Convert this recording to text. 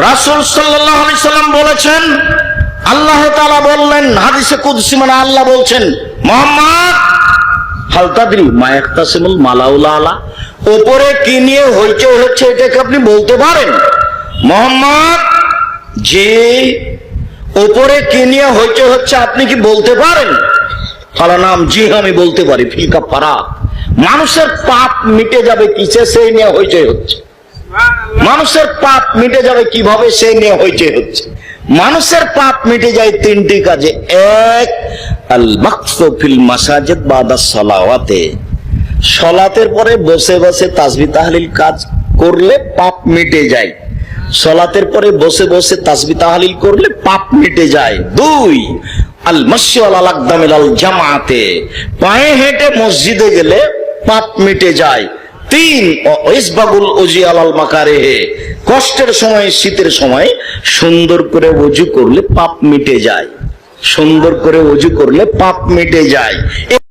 রাসূল সাল্লাম বলেছেন, আল্লাহ বললেন, হাদিসে কুদসি মানে আল্লাহ বলছেন, মোহাম্মদ, হাল তাদরি মা ইয়াক্তাসিমুল মালাউলা আলা উপরে কি নিয়ে হইচে হচ্ছে এটাকে আপনি বলতে পারেন? মোহাম্মদ যে ওপরে কি নিয়ে হইচে হচ্ছে আপনি কি বলতে পারেন? ফালা নাম জি, আমি বলতে পারি ফিলকা পারা মানুষের পাপ মিটে যাবে কিসে, সেই নিয়ে হইচই হচ্ছে। মানুষের পাপ মিটে যাবে কীভাবে? সেই নিয়ে হইচই হচ্ছে। মানুষের পাপ মিটে যায় তিনটি কাজে। এক, আল ফিল বাদা সালাওয়াতে। সলাতের পরে বসে বসে তাসবি তাহলিল কাজ করলে পাপ মিটে যায়। সলাতের পরে বসে বসে তাসবি তাহলিল করলে পাপ মিটে যায়। দুই, আল মসিয়াল আল জামাতে। পায়ে হেঁটে মসজিদে গেলে পাপ মিটে যায়। তিন ইসবাগুল উজি আলাল মাকারে কষ্টের সময়, শীতের সময় সুন্দর করে অজু করলে পাপ মিটে যায়। সুন্দর করে অজু করলে পাপ মিটে যায়।